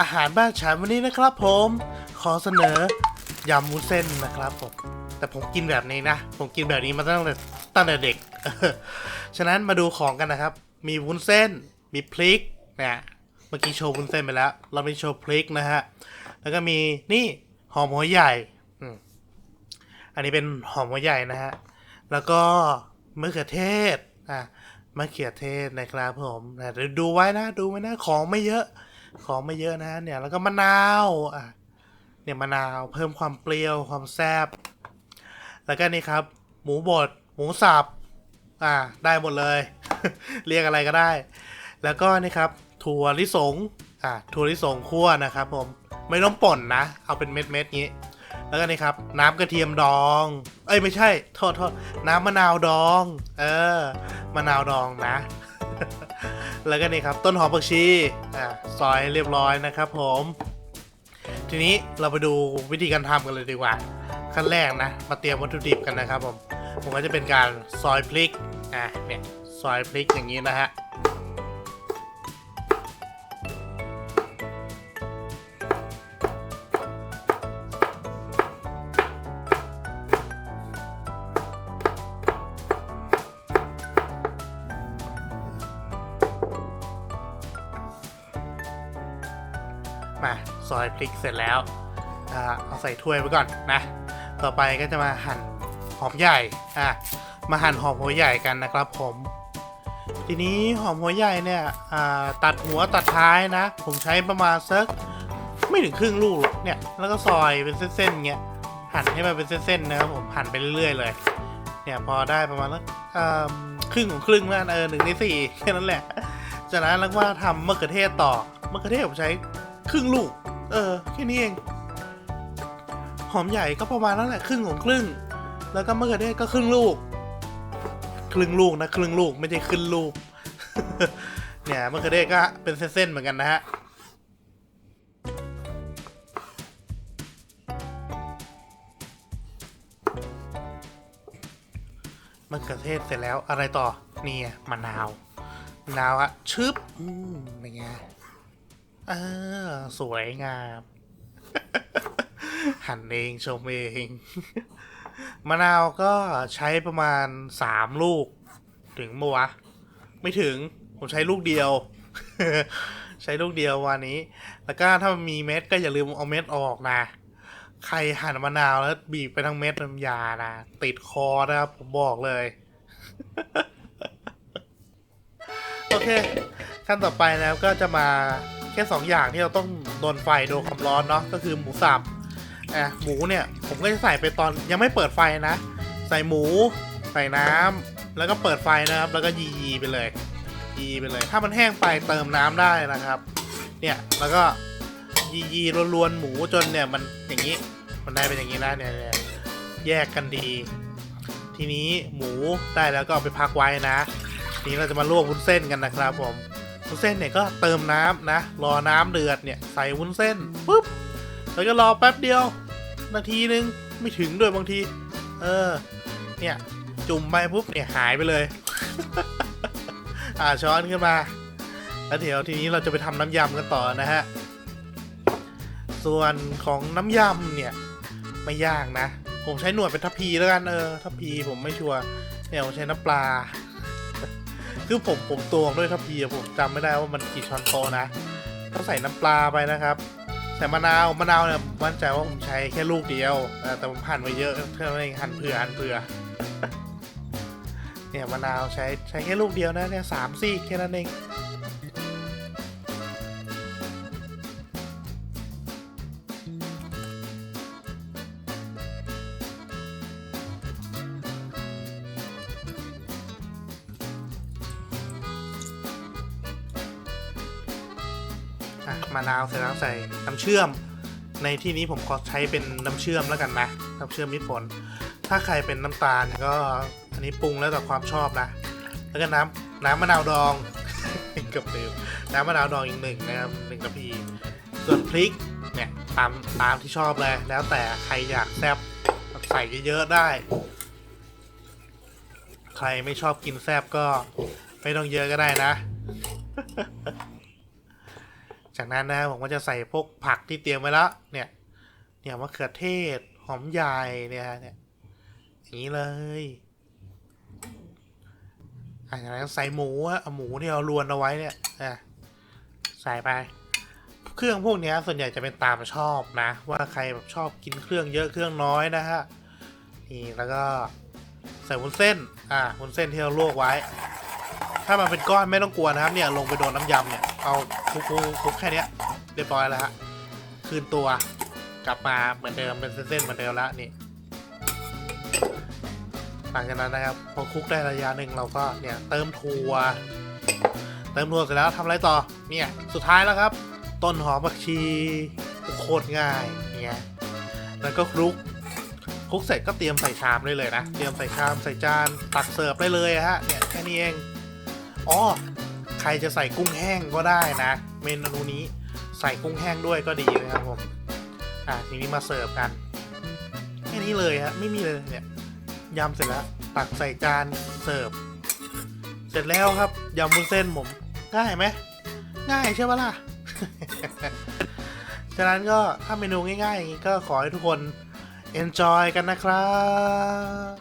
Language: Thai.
อาหารบ้านฉันวันนี้นะครับผม ขอเสนอยำวุ้นเส้นนะครับผมแต่ผมกินแบบนี้นะ ผมกินแบบนี้มาตั้งแต่ตั้งแต่เด็ก ฉะนั้นมาดูของกันนะครับ มีวุ้นเส้น มีพริกนะเมื่อกี้โชว์วุ้นเส้นไปแล้ว เราไปโชว์พริกนะฮะ แล้วก็มีนี่หอมหัวใหญ่ อันนี้เป็นหอมหัวใหญ่นะฮะ แล้วก็มะเขือเทศ อะมะเขือเทศนะครับผมเดี๋ยวดูไว้นะ ดูไว้นะ ของไม่เยอะ ของไม่เยอะนะเนี่ย แล้วก็มะนาวอะเนี่ยมะนาวเพิ่มความเปรี้ยวความแซ่บแล้วก็นี่ครับ หมูบดหมูสับอ่าได้หมดเลย เรียกอะไรก็ได้ แล้วก็นี่ครับ ถั่วลิสงอ่าถั่วลิสงคั่วนะครับ ผมไม่ต้องป่นนะ เอาเป็นเม็ดเม็ดๆงี้ แล้วก็นี่ครับ น้ำกระเทียมดอง เอ้ยไม่ใช่โทษโทษน้ำมะนาวดอง เออมะนาวดองนะ แล้วก็นี่ครับต้นหอมผักชีอ่าซอยให้เรียบร้อยนะครับผม ทีนี้เราไปดูวิธีการทำกันเลยดีกว่า ขั้นแรกนะ มาเตรียมวัตถุดิบกันนะครับผมผมก็จะเป็นการซอยพริกอะเนี่ยซอยพริกอย่างนี้นะฮะ ซอยพริกเสร็จแล้วเอาใส่ถ้วยไว้ก่อนนะ ต่อไปก็จะมาหั่นหอมใหญ่อะมาหั่นหอมหัวใหญ่กันนะครับผม ทีนี้หอมหัวใหญ่เนี่ยตัดหัวตัดท้ายนะ ผมใช้ประมาณสักไม่ถึงครึ่งลูกเนี่ยแล้วก็ซอยเป็นเส้นๆเงี้ยหั่นให้มันเป็นเส้นๆนะครับผมหั่นไปเรื่อยๆ เลย เนี่ยพอได้ประมาณสักอ่าครึ่งของครึ่งแล้วเออหนึ่งในสี่แค่นั้นแหละจากนั้นแล้วก็ทำมะเขือเทศต่อมะเขือเทศผมใช้ครึ่งลูก เออ แค่นี้เอง หอมใหญ่ก็ประมาณนั้นแหละครึ่งของครึ่ง แล้วก็มะเขือเทศก็ครึ่งลูก ครึ่งลูกนะครึ่งลูกไม่ใช่ขึ้นลูก เนี่ยมะเขือเทศก็เป็นเส้นๆเหมือนกันนะฮะมะเขือเทศเสร็จแล้วอะไรต่อ นี่ไงมะนาวมะนาวอะชึบอืมเป็นไง เออ สวยงาม หั่นเองชมเอง มะนาวก็ใช้ประมาณสามลูก ถึงมัวะ ไม่ถึง ผมใช้ลูกเดียว ใช้ลูกเดียววันนี้ แล้วก็ถ้ามันมีเม็ดก็อย่าลืมเอาเม็ดออกนะ ใครหั่นมะนาวแล้วบีบไปทั้งเม็ดน้ำยานะ ติดคอนะครับผมบอกเลย โอเคขั้นต่อไปนะครับก็จะมา ค่สองอย่างที่เราต้องโดนไฟโดนความร้อนเนาะก็คือหมูสับอะหมูเนี่ยผมก็จะใส่ไปตอนยังไม่เปิดไฟนะ ใส่หมู ใส่น้ำแล้วก็เปิดไฟนะครับ แล้วก็ยีๆไปเลยยีไปเลย ถ้ามันแห้งไปเติมน้ำได้นะครับ เนี่ยแล้วก็ยียีๆรวนๆหมูจนเนี่ยมันอย่างนี้มันได้เป็นอย่างนี้แล้วเนี่ยเนี่ยแยกกันดี ทีนี้หมูได้แล้วก็เอาไปพักไว้นะ ทีนี้เราจะมาลวกวุ้นเส้นกันนะครับผม วุ้นเส้นเนี่ยก็เติมน้ำนะ รอน้ำเดือดเนี่ยใส่วุ้นเส้นปุ๊บแล้วก็รอแป๊บเดียว นาทีนึงไม่ถึงด้วยบางที เออ เนี่ยจุ่มไปปุ๊บเนี่ยหายไปเลย อ่าช้อนขึ้นมา แล้วเดี๋ยวทีนี้เราจะไปทำน้ำยำกันต่อนะฮะ ส่วนของน้ำยำเนี่ยไม่ยากนะ ผมใช้หนวยเป็นทัพพีแล้วกันเออทัพพีผมไม่ชัวร์เนี่ยผมใช้น้ำปลา คือผมผมตวงด้วยทัพพีอะผมจำไม่ได้ว่ามันกี่ช้อนโต๊ะนะก็ใส่น้ำปลาไปนะครับใส่มะนาวมะนาวเนี่ยมั่นใจว่าผมใช้แค่ลูกเดียวแต่ผมหั่นไว้เยอะเพื่อไม่หั่นเผื่อหั่นเผื่อเนี่ยมะนาวใช้ใช้แค่ลูกเดียวนะเนี่ยสามซี่แค่นั้นเอง อะมะนาวเสร็จแล้วใส่น้ำเชื่อม ในที่นี้ผมขอใช้เป็นน้ำเชื่อมแล้วกันนะน้ำเชื่อมมิตรผล ถ้าใครเป็นน้ำตาลก็อันนี้ปรุงแล้วแต่ความชอบนะ แล้วก็น้ำน้ำมะนาวดองกับลืมน้ำมะนาวดองอีกหนึ่งนะครับหนึ่งกระพีส่วนพริกเนี่ยตามตามที่ชอบเลยแล้วแต่ใครอยากแซ่บใส่เยอะๆได้ ใครไม่ชอบกินแซ่บก็ไม่ต้องเยอะก็ได้นะ จากนั้นนะผมก็จะใส่พวกผักที่เตรียมไว้แล้ว เนี่ย เนี่ยมะเขือเทศ หอมใหญ่เนี่ยเนี่ยอย่างนี้เลยอะจากนั้นใส่หมูฮะเอาหมูที่เราลวนเอาไว้เนี่ยอะใส่ไป เครื่องพวกนี้ส่วนใหญ่จะเป็นตามชอบนะ ว่าใครแบบชอบกินเครื่องเยอะเครื่องน้อยนะฮะนี่แล้วก็ใส่วุ้นเส้น อ่าวุ้นเส้นที่เราลวกไว้ ถ้ามันเป็นก้อนไม่ต้องกลัวนะครับเนี่ยลงไปโดนน้ำยำเนี่ยเอาคลุกคลุกแค่นี้เรียบร้อยแล้วฮะคืนตัวกลับมาเหมือนเดิมเป็นเส้นๆเหมือนเดิมล้วนี่หลังจากนั้นนะครับพอคลุกได้ระยะหนึ่งเราก็เนี่ยเติมถั่วเติมถั่วเสร็จแล้วทำอะไรต่อเนี่ยสุดท้ายแล้วครับ ต้นหอมผักชีโคตรง่ายเนี่ยแล้วก็คลุกคลุกเสร็จก็เตรียมใส่ชามได้เลยนะ เตรียมใส่ชามใส่จานตักเสิร์ฟได้เลยอะฮะเนี่ยแค่นี้เอง อ๋อใครจะใส่กุ้งแห้งก็ได้นะ เมนูนี้ใส่กุ้งแห้งด้วยก็ดีนะครับผมอะทีนี้มาเสิร์ฟกันแค่นี้เลยฮะไม่มีเลยเนี่ยยำเสร็จแล้วตักใส่จานเสิร์ฟเสร็จแล้วครับยำมุ้นเส้นผมง่ายไหมง่ายใช่ปะล่ะฉะนั้นก็ถ้าเมนูง่ายๆอย่างนี้ก็ขอให้ทุกคน enjoy กันนะครับ